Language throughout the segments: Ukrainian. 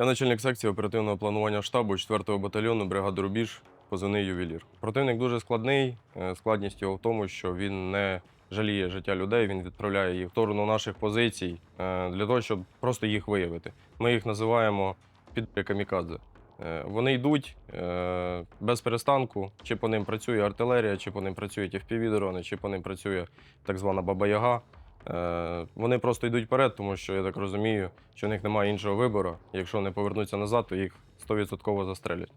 Я начальник секції оперативного планування штабу 4-го батальйону бригади Рубіж, позивний ювелір. Противник дуже складний. Е, Складність його в тому, що він не жаліє життя людей, він відправляє їх в сторону наших позицій е, для того, щоб просто їх виявити. Ми їх називаємо під камікадзе. Е, Вони йдуть без перестанку, чи по ним працює артилерія, чи по ним працюють FPV-дрони, чи по ним працює так звана баба-яга. Е, Вони просто йдуть вперед, тому що я так розумію, що в них немає іншого вибору. Якщо не повернуться назад, то їх 100% застрелять.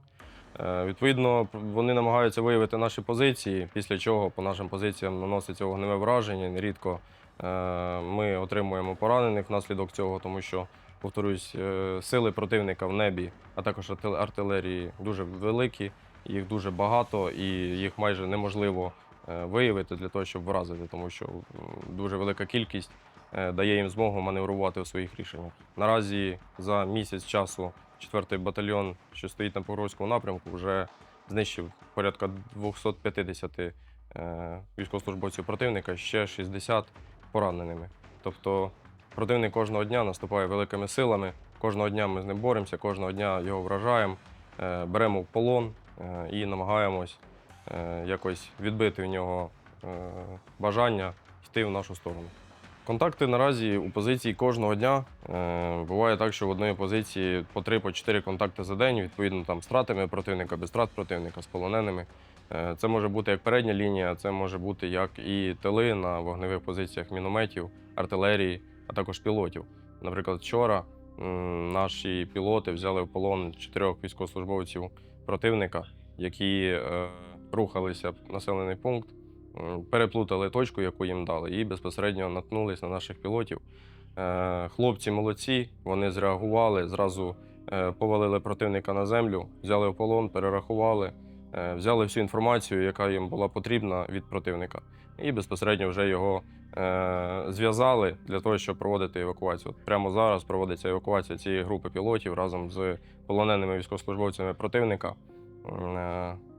Е, Відповідно, вони намагаються виявити наші позиції, після чого по нашим позиціям наноситься вогневе враження. Нерідко е, ми отримуємо поранених внаслідок цього, тому що, повторюсь, сили противника в небі, а також арти- артилерії дуже великі, їх дуже багато і їх майже неможливо виявити для того, щоб вразити, тому що дуже велика кількість е, дає їм змогу маневрувати у своїх рішеннях. Наразі за місяць часу 4-й батальйон, що стоїть на Покровському напрямку, вже знищив порядка 250 е, військовослужбовців противника, ще 60 пораненими. Тобто противник кожного дня наступає великими силами, кожного дня ми з ним боремося, кожного дня його вражаємо, е, беремо в полон е, і намагаємось е, якось відбити в нього е, бажання йти в нашу сторону. Контакти наразі у позиції кожного дня. Е, буває так, що в одної позиції по 3 по 4 контакти за день, відповідно там з втратами противника, без втрат противника, з полоненими. Е, це може бути як передня лінія, це може бути як і тили на вогневих позиціях мінометів, артилерії, а також пілотів. Наприклад, вчора наші пілоти взяли в полон чотирьох військовослужбовців противника, які е, рухалися в населений пункт переплутали точку, яку їм дали, і безпосередньо наткнулись на наших пілотів. Е, Хлопці молодці, вони зреагували, зразу е, повалили противника на землю, взяли в полон, перерахували, е, взяли всю інформацію, яка їм була потрібна від противника, і безпосередньо вже його зв'язали для того, щоб проводити евакуацію. От прямо зараз проводиться евакуація цієї групи пілотів разом з полоненими військовослужбовцями противника.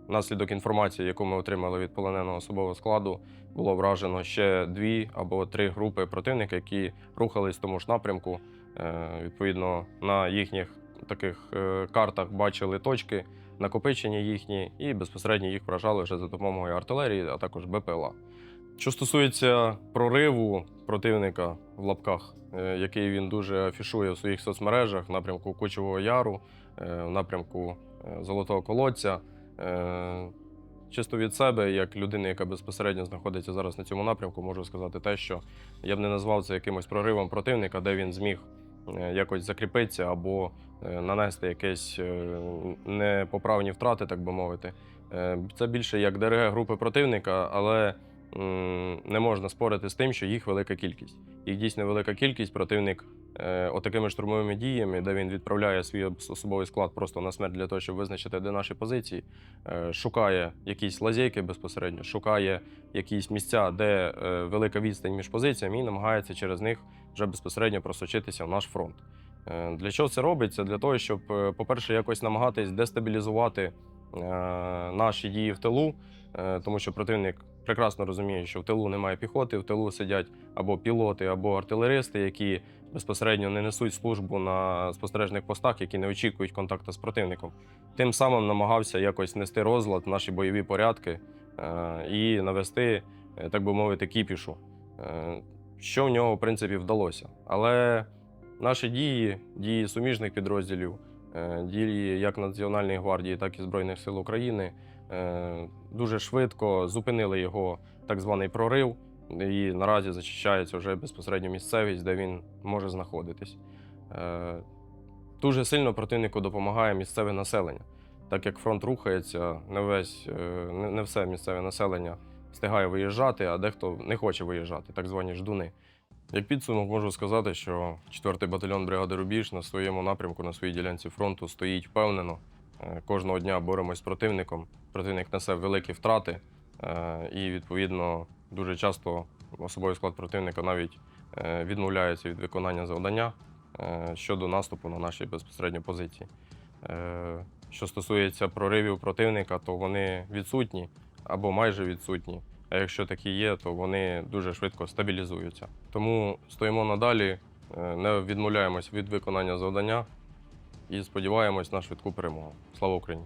Внаслідок інформації, яку ми отримали від полоненого особового складу, було вражено ще дві або три групи противника, які рухались в тому ж напрямку. Е, Відповідно, на їхніх таких е, картах бачили точки, накопичення їхні, і безпосередньо їх вражали вже за допомогою артилерії, а також БПЛА. Що стосується прориву противника в лапках, е, який він дуже афішує в своїх соцмережах в напрямку Кучевого Яру, в напрямку Золотого колодця. Е, Чисто від себе, як людини, яка безпосередньо знаходиться зараз на цьому напрямку, можу сказати те, що я б не назвав це якимось проривом противника, де він зміг е, якось закріпитися або е, нанести якісь непоправні втрати, так би мовити. Це більше як ДРГ групи противника, але не можна спорити з тим, що їх велика кількість. Їх дійсно велика кількість. Противник отакими штурмовими діями, де він відправляє свій особовий склад просто на смерть для того, щоб визначити, де наші позиції, е, шукає якісь лазейки безпосередньо, шукає якісь місця, де е, велика відстань між позиціями, і намагається через них вже безпосередньо просочитися в наш фронт. Е, Для чого це робиться? Для того, щоб, е, по-перше, якось намагатись дестабілізувати е, наші дії в тилу, е, тому що противник прекрасно розуміє, що в тилу немає піхоти, в тилу сидять або пілоти, або артилеристи, які безпосередньо не несуть службу на спостережних постах, які не очікують контакту з противником. Тим самим намагався якось нести розлад в наші бойові порядки е, і навести, е, так би мовити, кіпішу. Е, що в нього, в принципі, вдалося. Але наші дії, дії суміжних підрозділів, дії як Національної гвардії, так і Збройних сил України дуже швидко зупинили його так званий прорив, і наразі зачищається вже безпосередньо місцевість, де він може знаходитись. Е, Дуже сильно противнику допомагає місцеве населення. Так як фронт рухається, не весь е, не все місцеве населення встигає виїжджати, а дехто не хоче виїжджати, так звані ждуни. Як підсумок можу сказати, що 4-й батальйон бригади Рубіж на своєму напрямку, на своїй ділянці фронту стоїть впевнено. Кожного дня боремось з противником. Противник несе великі втрати, е, і відповідно дуже часто особовий склад противника навіть е, відмовляється від виконання завдання е, щодо наступу на наші безпосередньо позиції. Що стосується проривів противника, то вони відсутні або майже відсутні. А якщо такі є, то вони дуже швидко стабілізуються. Тому стоїмо надалі, не відмовляємось від виконання завдання і сподіваємось на швидку перемогу. Слава Україні!